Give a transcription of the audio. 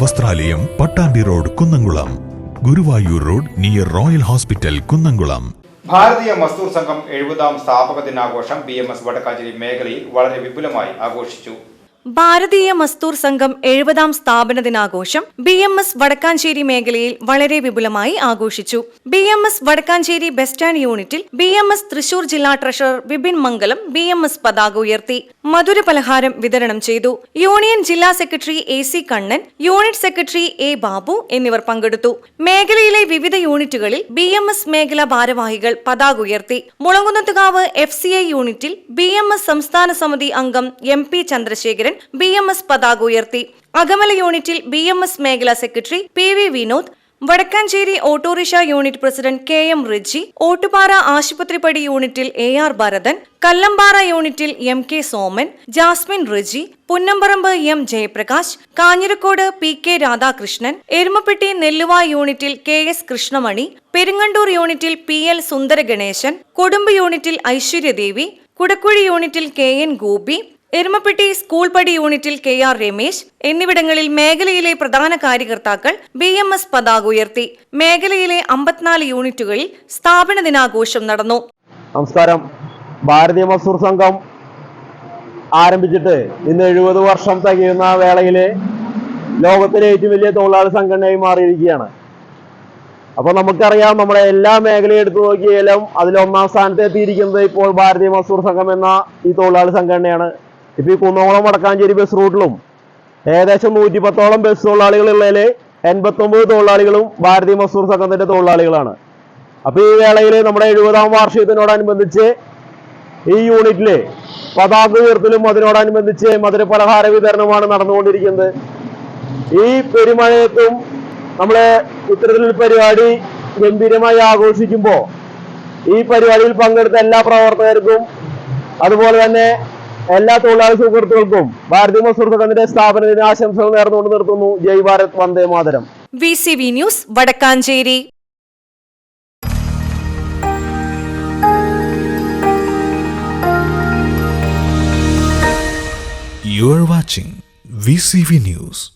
വസ്ത്രാലയം Pattambi road Kunnamkulam. Guruvayur road near Royal hospital Kunnamkulam. Bharatiya Mazdoor Sangh എഴുപതാം സ്ഥാപക ദിനാഘോഷം B M S Vadakkanchery മേഖലയിൽ വളരെ വിപുലമായി ആഘോഷിച്ചു. ഭാരതീയ മസ്തൂർ സംഘം എഴുപതാം സ്ഥാപന ദിനാഘോഷം ബി എം എസ് വടക്കാഞ്ചേരി മേഖലയിൽ വളരെ വിപുലമായി ആഘോഷിച്ചു. B M S Vadakkanchery bus stand യൂണിറ്റിൽ ബി എം എസ് തൃശൂർ ജില്ലാ treasurer Vipin Mangalam B M S പതാക ഉയർത്തി. മധുര പലഹാരം വിതരണം ചെയ്തു. യൂണിയൻ ജില്ലാ secretary A C Kannan unit secretary A Babu എന്നിവർ പങ്കെടുത്തു. മേഖലയിലെ വിവിധ യൂണിറ്റുകളിൽ ബി എം എസ് മേഖല ഭാരവാഹികൾ പതാക ഉയർത്തി. മുളങ്കുന്നത്തുകാവ് എഫ് സി ഐ യൂണിറ്റിൽ ബി എം എസ് സംസ്ഥാന സമിതി അംഗം M P Chandrasekharan B M S പതാക ഉയർത്തി. അകമല യൂണിറ്റിൽ ബി എം എസ് മേഖലാ secretary P V Vinod Vadakkanchery autorickshaw unit president K M Riji Ottupara Asupathripadi യൂണിറ്റിൽ എ ആർ ഭരതൻ കല്ലമ്പാറ യൂണിറ്റിൽ M K Soman Jasmine Riji Punnamparambu M Jayaprakash Kanjirakode P K Radhakrishnan Erumapetty Nelluva യൂണിറ്റിൽ K S കൃഷ്ണമണി പെരുങ്ങണ്ടൂർ യൂണിറ്റിൽ P L സുന്ദര ഗണേശൻ കൊടുമ്പ് യൂണിറ്റിൽ ഐശ്വര്യദേവി കുടക്കുഴി യൂണിറ്റിൽ K N Gopi Erumapetty school പടി യൂണിറ്റിൽ K R Ramesh എന്നിവിടങ്ങളിൽ മേഖലയിലെ പ്രധാന കാര്യകർത്താക്കൾ ബി എം എസ് പതാക ഉയർത്തി. മേഖലയിലെ അമ്പത്തിനാല് യൂണിറ്റുകളിൽ സ്ഥാപന ദിനാഘോഷം നടന്നു. നമസ്കാരം. ഭാരതീയ മസൂർ സംഘം ആരംഭിച്ചിട്ട് ഇന്ന് എഴുപത് വർഷം തികയുന്ന വേളയിൽ ലോകത്തിലെ ഏറ്റവും വലിയ തൊഴിലാളി സംഘടനയായി മാറിയിരിക്കുകയാണ്. അപ്പൊ നമുക്കറിയാം നമ്മുടെ എല്ലാ മേഖലയും എടുത്തു നോക്കിയാലും അതിൽ ഒന്നാം സ്ഥാനത്ത് എത്തിയിരിക്കുന്നത് ഇപ്പോൾ ഭാരതീയ മസൂർ സംഘം എന്ന ഈ തൊഴിലാളി സംഘടനയാണ്. ഇപ്പൊ ഈ കുന്നോളം വടക്കാഞ്ചേരി ബസ് റൂട്ടിലും ഏകദേശം നൂറ്റി പത്തോളം ബസ് തൊഴിലാളികളുള്ളതിൽ എൺപത്തൊമ്പത് തൊഴിലാളികളും ഭാരതീയ മസൂർ സംഘത്തിന്റെ തൊഴിലാളികളാണ്. അപ്പൊ ഈ വേളയിൽ നമ്മുടെ എഴുപതാം വാർഷികത്തിനോടനുബന്ധിച്ച് ഈ യൂണിറ്റിൽ പതാക ഉയർത്തലും അതിനോടനുബന്ധിച്ച് മധുരപലഹാര വിതരണമാണ് നടന്നുകൊണ്ടിരിക്കുന്നത്. ഈ പെരുമഴയത്തും നമ്മൾ ഇത്തരത്തിലൊരു പരിപാടി ഗംഭീരമായി ആഘോഷിക്കുമ്പോൾ ഈ പരിപാടിയിൽ പങ്കെടുത്ത എല്ലാ പ്രവർത്തകർക്കും അതുപോലെ തന്നെ എല്ലാ തൊഴിലാളി സുഹൃത്തുക്കൾക്കും ഭാരതീയ സംഘത്തിന്റെ സ്ഥാപനത്തിന് ആശംസകൾ നേർന്നുകൊണ്ട് നിർത്തുന്നു. Jai Bharat Vande Mataram. V C V news Vadakkanchery. You are watching VCV News.